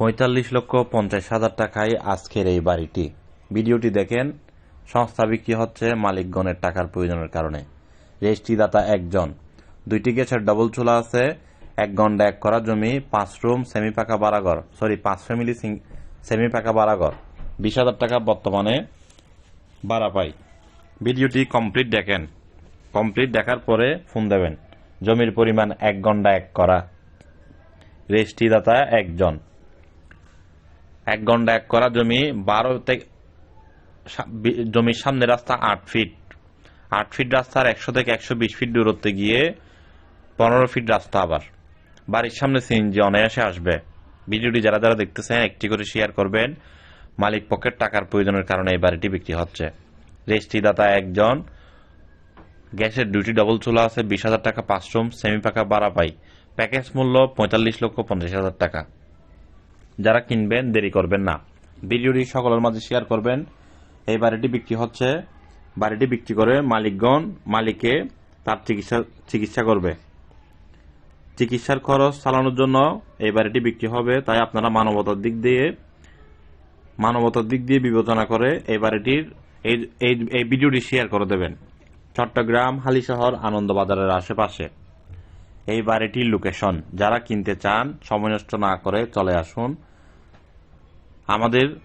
পঁয়তাল্লিশ লক্ষ পঞ্চাশ হাজার টাকায় আজকের এই বাড়িটি। ভিডিওটি দেখেন, সংস্থা বিক্রি হচ্ছে মালিকগণের টাকার প্রয়োজনের কারণে। রেজিস্ট্রিদাতা একজন। দুইটি গ্যাসের ডবল চুলা আছে, এক গন্ডা এক করা জমি, পাঁচ রুম সেমি পাকা বারাঘর, সরি, পাঁচ ফ্যামিলি সেমি পাকা বারাঘর। বিশ হাজার টাকা বর্তমানে ভাড়া পাই। ভিডিওটি কমপ্লিট দেখেন। কমপ্লিট দেখার পরে ফোন দেবেন। জমির পরিমাণ এক গন্ডা এক করা। রেজিস্ট্রিদাতা একজন। এক গন্ডা এক করা জমি বারো থেকে জমির সামনে রাস্তা আট ফিট। আট ফিট রাস্তার একশো থেকে একশো বিশ ফিট দূরত্বে গিয়ে পনেরো ফিট রাস্তা আবার। বাড়ির সামনে সিএনজি অনায়াসে আসবে। ভিডিওটি যারা যারা দেখতেছেন, একটি করে শেয়ার করবেন। মালিক পক্ষের টাকার প্রয়োজনের কারণে এই বাড়িটি বিক্রি হচ্ছে। রেজিস্ট্রিদাতা একজন, গ্যাসের ডিউটি ডবল চুলা আছে, বিশ হাজার টাকা পাঁচ রুম সেমি পাকা বাড়া পাই প্যাকেজ মূল্য পঁয়তাল্লিশ লক্ষ পঞ্চাশ হাজার টাকা। যারা কিনবেন, দেরি করবেন না। ভিডিওটি সকলের মাঝে শেয়ার করবেন। এই বাড়িটি বিক্রি হচ্ছে। বাড়িটি বিক্রি করে মালিকগণ, মালিকে তার চিকিৎসা চিকিৎসা করবে। চিকিৎসার খরচ চালানোর জন্য এই বাড়িটি বিক্রি হবে, তাই আপনারা মানবতার দিক দিয়ে, মানবতার দিক দিয়ে বিবেচনা করে এই বাড়িটির এই, এই- ভিডিওটি শেয়ার করে দেবেন। চট্টগ্রাম হালিশহর আনন্দবাজারের আশেপাশে। এই বাড়িটির লোকেশন যারা কিনতে চান, সময় নষ্ট না করে চলে আসুন। আমাদের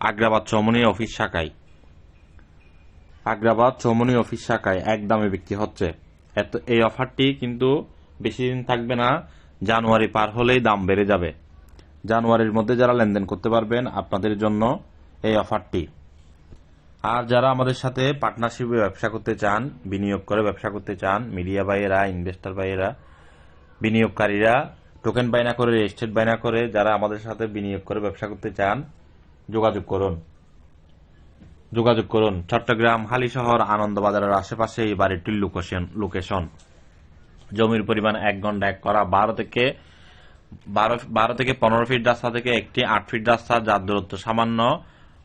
আগ্রাবাদ চৌমনি অফিস শাখায়। আগ্রাবাদ চৌমনি অফিস শাখায় এক দামে বিক্রি হচ্ছে। এত, এই অফারটি কিন্তু বেশি দিন থাকবে না, জানুয়ারি পার হলেই দাম বেড়ে যাবে। জানুয়ারির মধ্যে যারা লেনদেন করতে পারবেন আপনাদের জন্য এই অফারটি। আর যারা আমাদের সাথে পার্টনারশিপে ব্যবসা করতে চান, বিনিয়োগ করে ব্যবসা করতে চান, মিডিয়া ভাইয়েরা ইনভেস্টর ভাইয়েরা, বিনিয়োগকারীরা টোকেন বাইনা করে রেজিস্ট্রেট বাইনা করে যারা আমাদের সাথে বিনিয়োগ করে, ব্যবসা করতে চান, যোগাযোগ করুন। যোগাযোগ করুন। চট্টগ্রাম, হালিশহর, আনন্দবাজারের আশেপাশে এই বাড়িটির লোকেশন লোকেশন জমির পরিমাণ এক ঘণ্টা এক করা। বারো থেকে বারো থেকে পনেরো ফিট রাস্তা থেকে একটি আট ফিট রাস্তা, যার দূরত্ব সামান্য।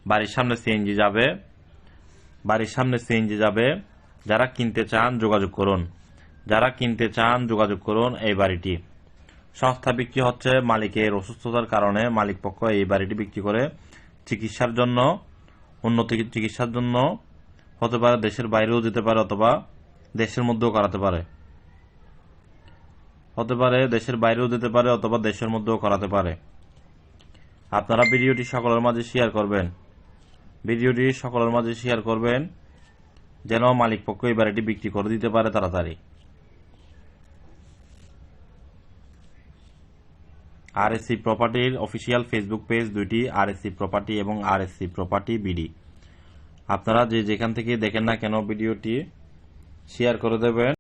বাড়ির সামনে সিএনজি যাবে। বাড়ির সামনে সিএনজি যাবে। যারা কিনতে চান, যোগাযোগ করুন। যারা কিনতে চান, যোগাযোগ করুন এই বাড়িটি। সংস্থা বিক্রি হচ্ছে মালিকের অসুস্থতার কারণে মালিক পক্ষ এই বাড়িটি বিক্রি করে চিকিৎসার জন্য, উন্নত চিকিৎসার জন্য হতে পারে, দেশের বাইরেও যেতে পারে অথবা দেশের মধ্যেও করাতে পারে। হতে পারে, দেশের বাইরেও যেতে পারে অথবা দেশের মধ্যেও করাতে পারে। আপনারা ভিডিওটি সকলের মাঝে শেয়ার করবেন। ভিডিওটি সকলের মাঝে শেয়ার করবেন, যেন মালিক পক্ষ এই বাড়িটি বিক্রি করে দিতে পারে তাড়াতাড়ি। আরএসসি প্রপার্টির অফিসিয়াল ফেসবুক পেজ দুইটি আরএসসি প্রপার্টি এবং আরএসসি প্রপার্টি বিডি আপনারা যে যেখান থেকে দেখেন না কেন ভিডিওটি শেয়ার করে দেবেন।